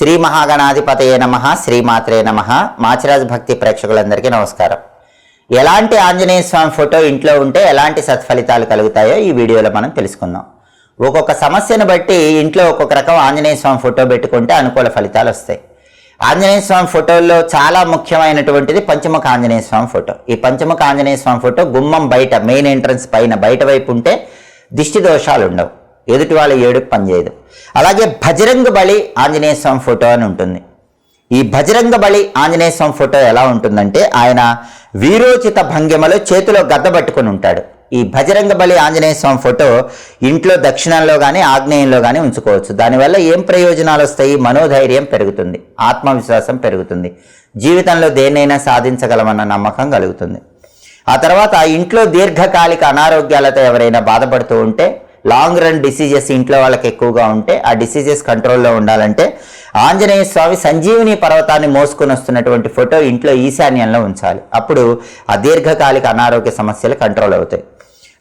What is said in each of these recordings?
శ్రీ మహాగణాధిపతయే నమ శ్రీమాత్రే నమ. మాచిరాజ్ భక్తి ప్రేక్షకులందరికీ నమస్కారం. ఎలాంటి ఆంజనేయ స్వామి ఫోటో ఇంట్లో ఉంటే ఎలాంటి సత్ఫలితాలు కలుగుతాయో ఈ వీడియోలో మనం తెలుసుకుందాం. ఒక్కొక్క సమస్యను బట్టి ఇంట్లో ఒక్కొక్క రకం ఆంజనేయ స్వామి ఫోటో పెట్టుకుంటే అనుకూల ఫలితాలు వస్తాయి. ఆంజనేయ స్వామి ఫోటోల్లో చాలా ముఖ్యమైనటువంటిది పంచముఖ ఆంజనేయ స్వామి ఫోటో. ఈ పంచముఖ ఆంజనేయ స్వామి ఫోటో గుమ్మం బయట మెయిన్ ఎంట్రన్స్ పైన బయట వైపు ఉంటే దిష్టి దోషాలు ఉండవు ఎదుటి వాళ్ళ ఏడుపు పనిచేయదు. అలాగే భజరంగ బలి ఆంజనేయ స్వామి ఫోటో అని ఉంటుంది. ఈ భజరంగ బలి ఆంజనేయ స్వామి ఫోటో ఎలా ఉంటుందంటే ఆయన వీరోచిత భంగిమలో చేతిలో గద్దబట్టుకుని ఉంటాడు. ఈ భజరంగ బలి ఆంజనేయ స్వామి ఫోటో ఇంట్లో దక్షిణంలో కానీ ఆగ్నేయంలో కానీ ఉంచుకోవచ్చు. దానివల్ల ఏం ప్రయోజనాలు వస్తాయి? మనోధైర్యం పెరుగుతుంది. ఆత్మవిశ్వాసం పెరుగుతుంది. జీవితంలో దేన్నైనా సాధించగలమన్న నమ్మకం కలుగుతుంది. ఆ తర్వాత ఇంట్లో దీర్ఘకాలిక అనారోగ్యాలతో ఎవరైనా బాధపడుతూ ఉంటే లాంగ్ రన్ డిసీజెస్ ఇంట్లో వాళ్ళకి ఎక్కువగా ఉంటే ఆ డిసీజెస్ కంట్రోల్లో ఉండాలంటే ఆంజనేయ స్వామి సంజీవిని పర్వతాన్ని మోసుకొని వస్తున్నటువంటి ఫోటో ఇంట్లో ఈశాన్యంలో ఉంచాలి. అప్పుడు ఆ దీర్ఘకాలిక అనారోగ్య సమస్యలు కంట్రోల్ అవుతాయి.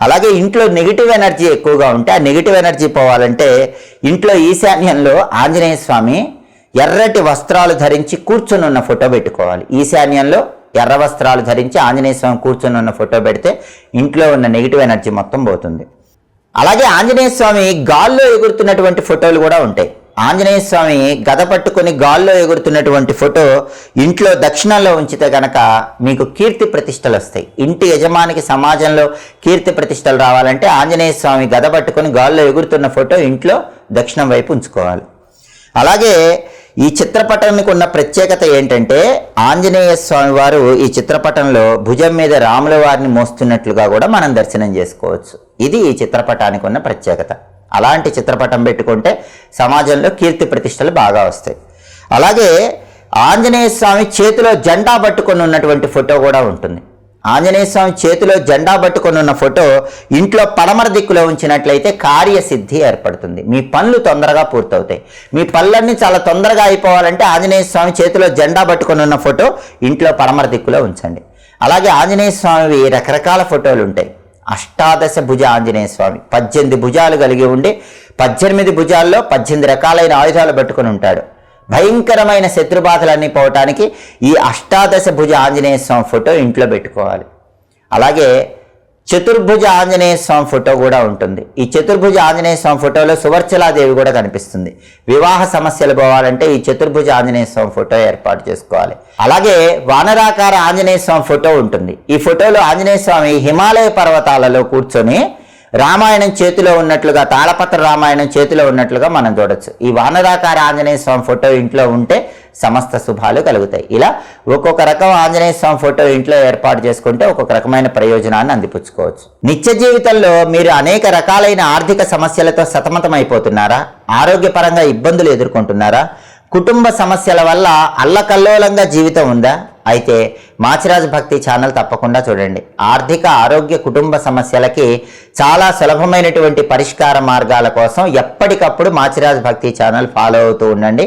అలాగే ఇంట్లో నెగిటివ్ ఎనర్జీ ఎక్కువగా ఉంటే ఆ నెగిటివ్ ఎనర్జీ పోవాలంటే ఇంట్లో ఈశాన్యంలో ఆంజనేయ స్వామి ఎర్రటి వస్త్రాలు ధరించి కూర్చొని ఉన్న ఫోటో పెట్టుకోవాలి. ఈశాన్యంలో ఎర్ర వస్త్రాలు ధరించి ఆంజనేయ స్వామి కూర్చొని ఉన్న ఫోటో పెడితే ఇంట్లో ఉన్న నెగిటివ్ ఎనర్జీ మొత్తం పోతుంది. అలాగే ఆంజనేయ స్వామి గాల్లో ఎగురుతున్నటువంటి ఫోటోలు కూడా ఉంటాయి. ఆంజనేయ స్వామి గద పట్టుకొని గాల్లో ఎగురుతున్నటువంటి ఫోటో ఇంట్లో దక్షిణంలో ఉంచితే గనక మీకు కీర్తి ప్రతిష్టలు వస్తాయి. ఇంటి యజమానికి సమాజంలో కీర్తి ప్రతిష్టలు రావాలంటే ఆంజనేయ స్వామి గద పట్టుకొని గాల్లో ఎగురుతున్న ఫోటో ఇంట్లో దక్షిణం వైపు ఉంచుకోవాలి. అలాగే ఈ చిత్రపటానికి ఉన్న ప్రత్యేకత ఏంటంటే ఆంజనేయ స్వామి వారు ఈ చిత్రపటంలో భుజం మీద రాముల వారిని మోస్తున్నట్లుగా కూడా మనం దర్శనం చేసుకోవచ్చు. ఇది ఈ చిత్రపటానికి ఉన్న ప్రత్యేకత. అలాంటి చిత్రపటం పెట్టుకుంటే సమాజంలో కీర్తి ప్రతిష్టలు బాగా వస్తాయి. అలాగే ఆంజనేయ స్వామి చేతిలో జెండా పట్టుకొని ఉన్నటువంటి ఫోటో కూడా ఉంటుంది. ఆంజనేయ స్వామి చేతిలో జెండా పట్టుకొని ఉన్న ఫోటో ఇంట్లో పడమర దిక్కులో ఉంచినట్లయితే కార్యసిద్ధి ఏర్పడుతుంది. మీ పనులు తొందరగా పూర్తవుతాయి. మీ పనులన్నీ చాలా తొందరగా అయిపోవాలంటే ఆంజనేయ స్వామి చేతిలో జెండా పట్టుకొని ఉన్న ఫోటో ఇంట్లో పడమర దిక్కులో ఉంచండి. అలాగే ఆంజనేయ స్వామివి రకరకాల ఫోటోలు ఉంటాయి. అష్టాదశ భుజ ఆంజనేయ స్వామి. పద్దెనిమిది భుజాలు కలిగి ఉండి పద్దెనిమిది భుజాల్లో పద్దెనిమిది రకాలైన ఆయుధాలు పట్టుకొని ఉంటాడు. భయంకరమైన శత్రుబాధలన్నీ పోవటానికి ఈ అష్టాదశ భుజ ఆంజనేయ స్వామి ఫోటో ఇంట్లో పెట్టుకోవాలి. అలాగే చతుర్భుజ ఆంజనేయ స్వామి ఫోటో కూడా ఉంటుంది. ఈ చతుర్భుజ ఆంజనేయ స్వామి ఫోటోలో సువర్చలాదేవి కూడా కనిపిస్తుంది. వివాహ సమస్యలు పోవాలంటే ఈ చతుర్భుజ ఆంజనేయ స్వామి ఫోటో ఏర్పాటు చేసుకోవాలి. అలాగే వానరాకార ఆంజనేయ స్వామి ఫోటో ఉంటుంది. ఈ ఫోటోలో ఆంజనేయ స్వామి హిమాలయ పర్వతాలలో కూర్చొని రామాయణం చేతిలో ఉన్నట్లుగా తాళపత్ర రామాయణం చేతిలో ఉన్నట్లుగా మనం చూడొచ్చు. ఈ వానరాకార ఆంజనేయ స్వామి ఫోటో ఇంట్లో ఉంటే సమస్త శుభాలు కలుగుతాయి. ఇలా ఒక్కొక్క రకం ఆంజనేయ స్వామి ఫోటో ఇంట్లో ఏర్పాటు చేసుకుంటే ఒక్కొక్క రకమైన ప్రయోజనాన్ని అందిపుచ్చుకోవచ్చు. నిత్య జీవితంలో మీరు అనేక రకాలైన ఆర్థిక సమస్యలతో సతమతమైపోతున్నారా? ఆరోగ్యపరంగా ఇబ్బందులు ఎదుర్కొంటున్నారా? కుటుంబ సమస్యల వల్ల అల్లకల్లోలంగా జీవితం ఉందా? అయితే మాచిరాజ్ భక్తి ఛానల్ తప్పకుండా చూడండి. ఆర్థిక ఆరోగ్య కుటుంబ సమస్యలకి చాలా సులభమైనటువంటి పరిష్కార మార్గాల కోసం ఎప్పటికప్పుడు మాచిరాజ్ భక్తి ఛానల్ ఫాలో అవుతూ ఉండండి.